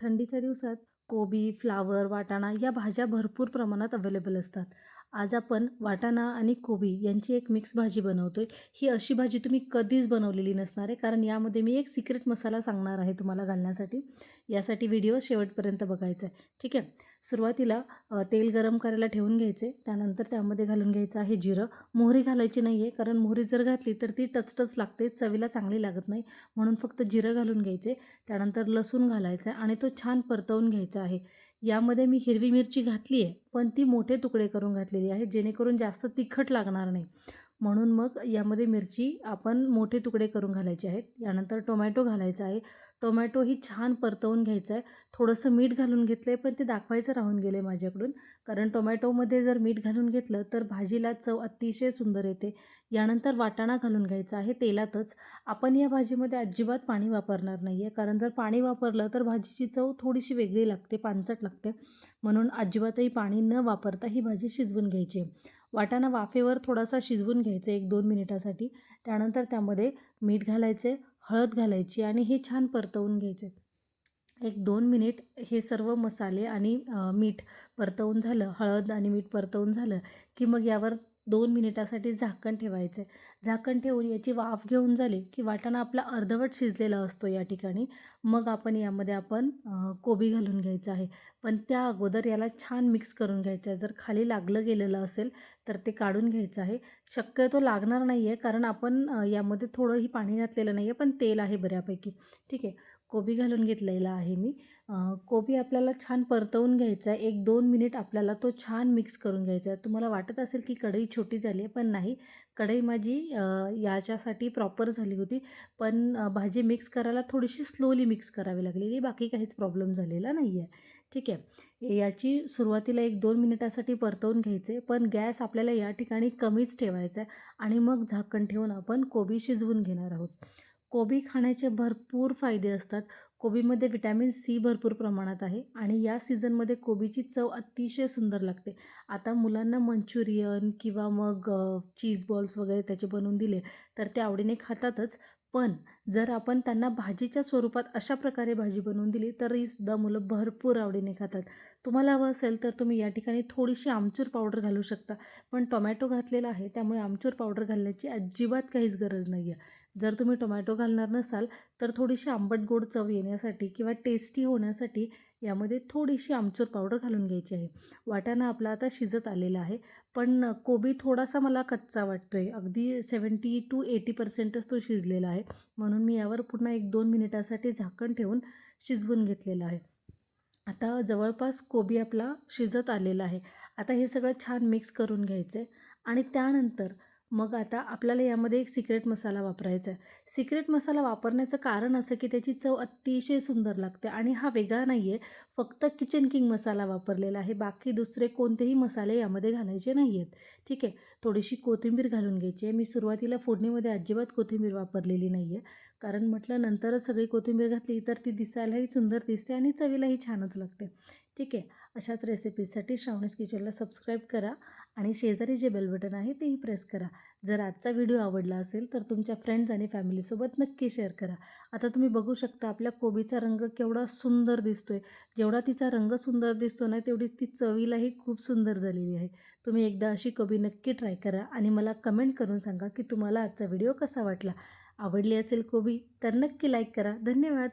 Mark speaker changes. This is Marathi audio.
Speaker 1: थंडीच्या दिवसात कोबी फ्लावर वाटाणा या भाज्या भरपूर प्रमाणात अवेलेबल असतात. आज आपण वाटाणा आणि कोबी यांची एक मिक्स भाजी बनवतो आहे ही अशी भाजी तुम्ही कधीच बनवलेली नसणार आहे कारण यामध्ये मी एक सिक्रेट मसाला सांगणार आहे तुम्हाला घालण्यासाठी. यासाठी व्हिडिओ शेवटपर्यंत बघायचा आहे. ठीक आहे? सुरुवातीला तेल गरम करायला ठेवून घ्यायचे. त्यानंतर त्यामध्ये घालून घ्यायचं आहे जिरं. मोहरी घालायची नाही आहे कारण मोहरी जर घातली तर ती टचटच लागते चवीला चांगली लागत नाही. म्हणून फक्त जिरं घालून घ्यायचे. त्यानंतर लसूण घालायचा आहे आणि तो छान परतवून घ्यायचा आहे. यामध्ये मी हिरवी मिरची घातली आहे पण ती मोठे तुकडे करून घातलेली आहे जेणेकरून जास्त तिखट लागणार नाही. म्हणून मग यामध्ये मिरची आपण मोठे तुकडे करून घालायचे आहेत. यानंतर टोमॅटो घालायचा आहे. टोमॅटो ही छान परतवून घ्यायचं आहे. थोडंसं मीठ घालून घेतलं आहे पण ते दाखवायचं राहून गेलं आहे माझ्याकडून. कारण टोमॅटोमध्ये जर मीठ घालून घेतलं तर भाजीला चव अतिशय सुंदर येते. यानंतर वाटाणा घालून घ्यायचा आहे तेलातच. आपण या भाजीमध्ये अजिबात पाणी वापरणार नाही आहे कारण जर पाणी वापरलं तर भाजीची चव थोडीशी वेगळी लागते पानचट लागते. म्हणून अजिबातही पाणी न वापरता ही भाजी शिजवून घ्यायची. वाटाणा वाफेवर थोडासा शिजवून घ्यायचा एक दोन मिनिटासाठी. त्यानंतर त्यामध्ये मीठ घालायचे हळद घालायची आणि हे छान परतवून घ्यायचे. एक दोन मिनिट हे सर्व मसाले आणि मीठ परतवून झालं हळद आणि मीठ परतवून झालं की मग यावर दोन मिनिटासाठी झाकण ठेवायचं झाकण ठेवून याची वाफ घेऊन झाली की वाटाणा आपला अर्धवट शिजलेला असतो या ठिकाणी. मग आपण यामध्ये आपण कोबी घालून घ्यायचं आहे. पण त्या अगोदर याला छान मिक्स करून घ्यायचं आहे जर खाली लागलं गेलेलं असेल तर ते काढून घ्यायचं आहे. शक्यतो लागणार नाही आहे कारण आपण यामध्ये थोडंही पाणी घातलेलं नाही आहे पण तेल आहे बऱ्यापैकी. ठीक आहे. कोबी घालून घेतलेला आहे मी. कोबी आपल्याला छान परतवून घ्यायचा आहे. एक दोन मिनिट आपल्याला तो छान मिक्स करून घ्यायचा आहे. तुम्हाला वाटत असेल की कढई छोटी झाली आहे पण नाही. कढई माझी याच्यासाठी प्रॉपर झाली होती. पण भाजी मिक्स करायला थोडीशी स्लोली मिक्स करावी लागलेली बाकी काहीच प्रॉब्लेम झालेला नाही आहे ठीक आहे. याची सुरुवातीला एक दोन मिनिटासाठी परतवून घ्यायचे पण गॅस आपल्याला या ठिकाणी कमीच ठेवायचा आहे. आणि मग झाकण ठेवून आपण कोबी शिजवून घेणार आहोत. कोबी खाण्याचे भरपूर फायदे असतात. कोबीमध्ये विटॅमिन सी भरपूर प्रमाणात आहे आणि या सीझनमध्ये कोबीची चव अतिशय सुंदर लागते. आता मुलांना मंचुरियन किंवा मग चीज बॉल्स वगैरे त्याचे बनवून दिले तर ते आवडीने खातातच. पण जर आपण त्यांना भाजीच्या स्वरूपात अशा प्रकारे भाजी बनवून दिली तरीसुद्धा मुलं भरपूर आवडीने खातात. तुम्हाला हवं असेल तर तुम्ही या ठिकाणी थोडीशी आमचूर पावडर घालू शकता. पण टोमॅटो घातलेला आहे त्यामुळे आमचूर पावडर घालण्याची अजिबात काहीच गरज नाही आहे जर तुम्ही टोमॅटो घालणार नसाल तर थोडीशी आंबट गोड चव येण्यासाठी किंवा टेस्टी होण्यासाठी यामध्ये थोडीशी आमचूर पावडर घालून घ्यायची आहे. वाटाणा आपला आता शिजत आलेला आहे पण कोबी थोडासा मला कच्चा वाटतो आहे अगदी सेवन्टी टू एटी पर्सेंटच तो शिजलेला आहे. म्हणून मी यावर पुन्हा एक दोन मिनिटासाठी झाकण ठेवून शिजवून घेतलेलं आहे. आता जवळपास कोबी आपला शिजत आलेला आहे. आता हे सगळं छान मिक्स करून घ्यायचं आहे आणि त्यानंतर मग आता आपल्याला यामध्ये एक सिक्रेट मसाला वापरायचा आहे सिक्रेट मसाला वापरण्याचं कारण असं की त्याची चव अतिशय सुंदर लागते आणि हा वेगळा नाही आहे फक्त किचन किंग मसाला वापरलेला आहे. बाकी दुसरे कोणतेही मसाले यामध्ये घालायचे नाही आहेत ठीक? आहे थोडीशी कोथिंबीर घालून घ्यायची आहे. मी सुरुवातीला फोडणीमध्ये अजिबात कोथिंबीर वापरलेली नाही आहे कारण म्हटलं नंतरच सगळी कोथिंबीर घातली तर ती दिसायलाही सुंदर दिसते आणि चवीलाही छानच लागते. ठीक? आहे अशाच रेसिपीसाठी श्रावणीस किचनला सबस्क्राईब करा. आणि शेजारी जे बेल बटन आहे तेही प्रेस करा. जर आजचा व्हिडिओ आवडला असेल तर तुमच्या फ्रेंड्स आणि फॅमिलीसोबत नक्की शेअर करा. आता तुम्ही बघू शकता आपल्या कोबीचा रंग केवढा सुंदर दिसतोय. जेवढा तिचा रंग सुंदर दिसतो ना तेवढी ती चवीलाही खूप सुंदर झालेली आहे. तुम्ही एकदा अशी कोबी नक्की ट्राय करा आणि मला कमेंट करून सांगा की तुम्हाला आजचा व्हिडिओ कसा वाटला. आवडली असेल कोबी तर नक्की लाईक करा. धन्यवाद!